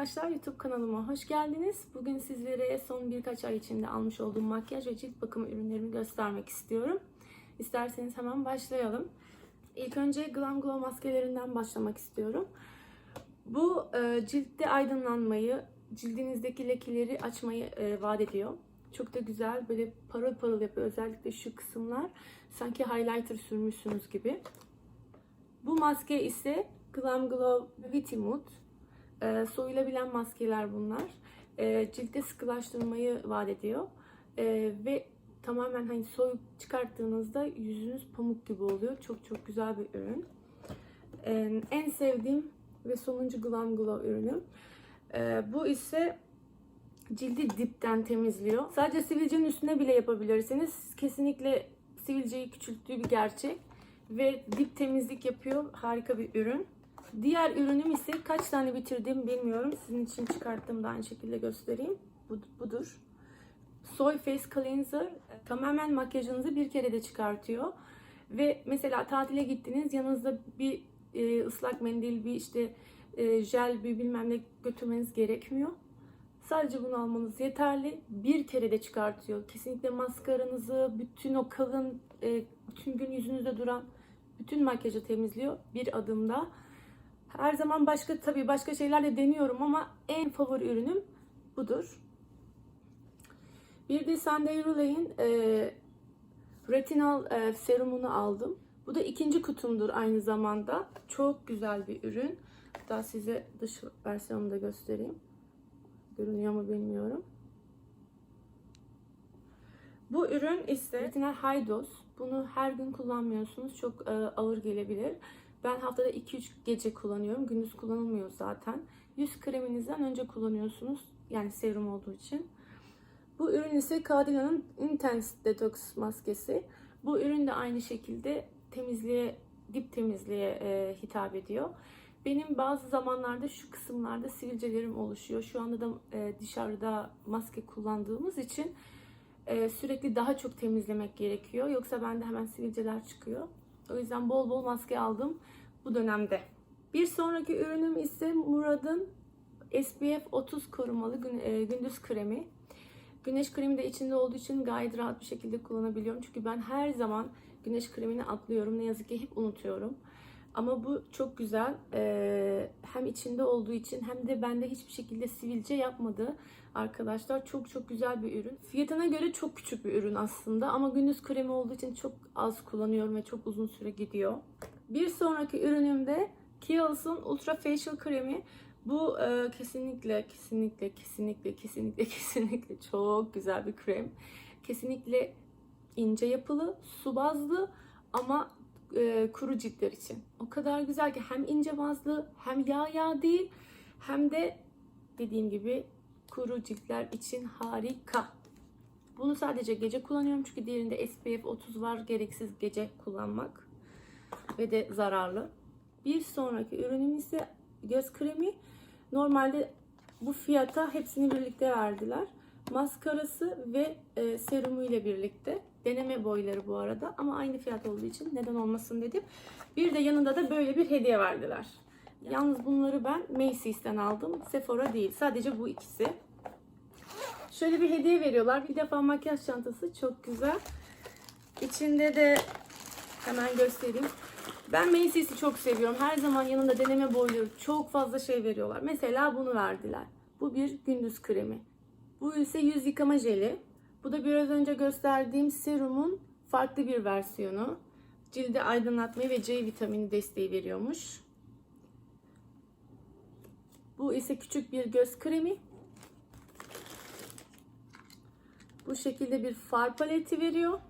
arkadaşlar YouTube kanalıma hoş geldiniz. Bugün sizlere son birkaç ay içinde almış olduğum makyaj ve cilt bakımı ürünlerimi göstermek istiyorum. İsterseniz hemen başlayalım. İlk önce Glam Glow maskelerinden başlamak istiyorum. Bu e, ciltte aydınlanmayı, cildinizdeki lekeleri açmayı e, vaat ediyor. Çok da güzel böyle parıl parıl yapıyor. Özellikle şu kısımlar sanki highlighter sürmüşsünüz gibi. Bu maske ise Glam Glow Beauty Mood. E, soyulabilen maskeler bunlar. E, ciltte sıkılaştırmayı vaat ediyor. E, ve tamamen hani soyup çıkarttığınızda yüzünüz pamuk gibi oluyor. Çok çok güzel bir ürün. E, en sevdiğim ve sonuncu Glam Glow ürünüm. E, bu ise cildi dipten temizliyor. Sadece sivilcenin üstüne bile yapabilirsiniz. Kesinlikle sivilceyi küçülttüğü bir gerçek. Ve dip temizlik yapıyor. Harika bir ürün. Diğer ürünüm ise kaç tane bitirdim bilmiyorum. Sizin için çıkarttım da aynı şekilde göstereyim. Bu, budur. Soy Face Cleanser tamamen makyajınızı bir kere de çıkartıyor. Ve mesela tatile gittiniz yanınızda bir e, ıslak mendil, bir işte e, jel, bir bilmem ne götürmeniz gerekmiyor. Sadece bunu almanız yeterli. Bir kere de çıkartıyor. Kesinlikle maskaranızı, bütün o kalın, e, bütün gün yüzünüzde duran bütün makyajı temizliyor bir adımda. Her zaman başka tabii başka şeyler de deniyorum ama en favori ürünüm budur. Bir de Sunday Roulet'in e, retinal e, serumunu aldım. Bu da ikinci kutumdur aynı zamanda. Çok güzel bir ürün. Hatta size dış versiyonunu da göstereyim. Görünüyor mu bilmiyorum. Bu ürün ise retinal high dose. Bunu her gün kullanmıyorsunuz. Çok e, ağır gelebilir. Ben haftada 2-3 gece kullanıyorum. Gündüz kullanılmıyor zaten. Yüz kreminizden önce kullanıyorsunuz. Yani serum olduğu için. Bu ürün ise Caudalie Intense Detox maskesi. Bu ürün de aynı şekilde temizliğe, dip temizliğe e, hitap ediyor. Benim bazı zamanlarda şu kısımlarda sivilcelerim oluşuyor. Şu anda da e, dışarıda maske kullandığımız için e, sürekli daha çok temizlemek gerekiyor. Yoksa bende hemen sivilceler çıkıyor. O yüzden bol bol maske aldım bu dönemde. Bir sonraki ürünüm ise Murad'ın SPF 30 korumalı e, gündüz kremi. Güneş kremi de içinde olduğu için gayet rahat bir şekilde kullanabiliyorum. Çünkü ben her zaman güneş kremini atlıyorum. Ne yazık ki hep unutuyorum. Ama bu çok güzel. Ee, hem içinde olduğu için hem de bende hiçbir şekilde sivilce yapmadı. Arkadaşlar çok çok güzel bir ürün. Fiyatına göre çok küçük bir ürün aslında. Ama gündüz kremi olduğu için çok az kullanıyorum ve çok uzun süre gidiyor. Bir sonraki ürünüm de Kiehl's'ın Ultra Facial Kremi. Bu e, kesinlikle, kesinlikle, kesinlikle, kesinlikle, kesinlikle çok güzel bir krem. Kesinlikle ince yapılı, su bazlı ama e, kuru ciltler için. O kadar güzel ki hem ince bazlı hem yağ yağ değil hem de dediğim gibi kuru ciltler için harika. Bunu sadece gece kullanıyorum çünkü diğerinde SPF 30 var. Gereksiz gece kullanmak ve de zararlı. Bir sonraki ürünüm ise göz kremi. Normalde bu fiyata hepsini birlikte verdiler. Maskarası ve e, serumu ile birlikte. Deneme boyları bu arada ama aynı fiyat olduğu için neden olmasın dedim. Bir de yanında da böyle bir hediye verdiler. Yalnız bunları ben Macy's'ten aldım. Sephora değil. Sadece bu ikisi. Şöyle bir hediye veriyorlar. Bir defa makyaj çantası çok güzel. İçinde de hemen göstereyim. Ben Macy's'i çok seviyorum. Her zaman yanında deneme boyları çok fazla şey veriyorlar. Mesela bunu verdiler. Bu bir gündüz kremi. Bu ise yüz yıkama jeli. Bu da biraz önce gösterdiğim serumun farklı bir versiyonu. Cilde aydınlatmayı ve C vitamini desteği veriyormuş. Bu ise küçük bir göz kremi. Bu şekilde bir far paleti veriyor.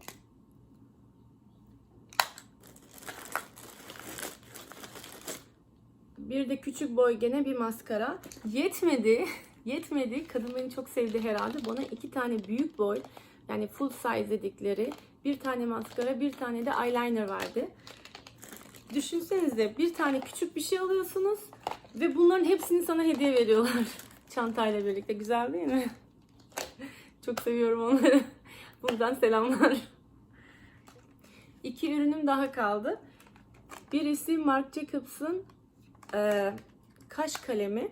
Bir de küçük boy gene bir maskara. Yetmedi. Yetmedi. Kadın beni çok sevdi herhalde. Bana iki tane büyük boy yani full size dedikleri bir tane maskara bir tane de eyeliner verdi. Düşünsenize bir tane küçük bir şey alıyorsunuz ve bunların hepsini sana hediye veriyorlar. Çantayla birlikte. Güzel değil mi? Çok seviyorum onları. Buradan selamlar. İki ürünüm daha kaldı. Birisi Marc Jacobs'ın e, kaş kalemi.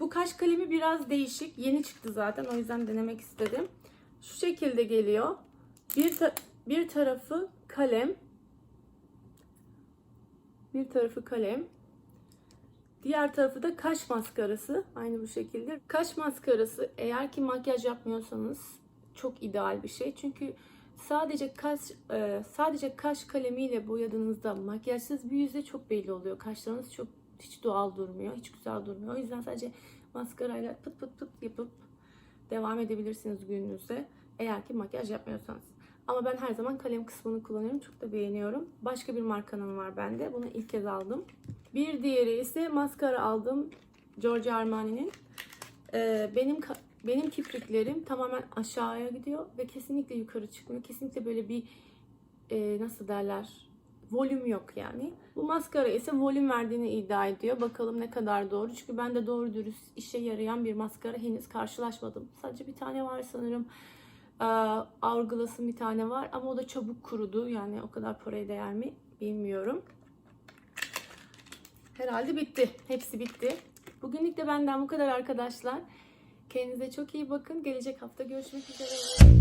Bu kaş kalemi biraz değişik. Yeni çıktı zaten. O yüzden denemek istedim. Şu şekilde geliyor. Bir, ta- bir tarafı kalem. Bir tarafı kalem. Diğer tarafı da kaş maskarası. Aynı bu şekilde. Kaş maskarası eğer ki makyaj yapmıyorsanız çok ideal bir şey. Çünkü sadece kaş e, sadece kaş kalemiyle boyadığınızda makyajsız bir yüzde çok belli oluyor. Kaşlarınız çok hiç doğal durmuyor, hiç güzel durmuyor. O yüzden sadece maskarayla pıt pıt pıt yapıp devam edebilirsiniz gününüze. Eğer ki makyaj yapmıyorsanız. Ama ben her zaman kalem kısmını kullanıyorum. Çok da beğeniyorum. Başka bir markanın var bende. Bunu ilk kez aldım. Bir diğeri ise maskara aldım. Giorgio Armani'nin. Ee, benim benim kipriklerim tamamen aşağıya gidiyor ve kesinlikle yukarı çıkmıyor. Kesinlikle böyle bir e, nasıl derler volüm yok yani. Bu maskara ise volüm verdiğini iddia ediyor. Bakalım ne kadar doğru. Çünkü ben de doğru dürüst işe yarayan bir maskara henüz karşılaşmadım. Sadece bir tane var sanırım. Ee, bir tane var ama o da çabuk kurudu. Yani o kadar paraya değer mi bilmiyorum. Herhalde bitti. Hepsi bitti. Bugünlük de benden bu kadar arkadaşlar. Kendinize çok iyi bakın. Gelecek hafta görüşmek üzere.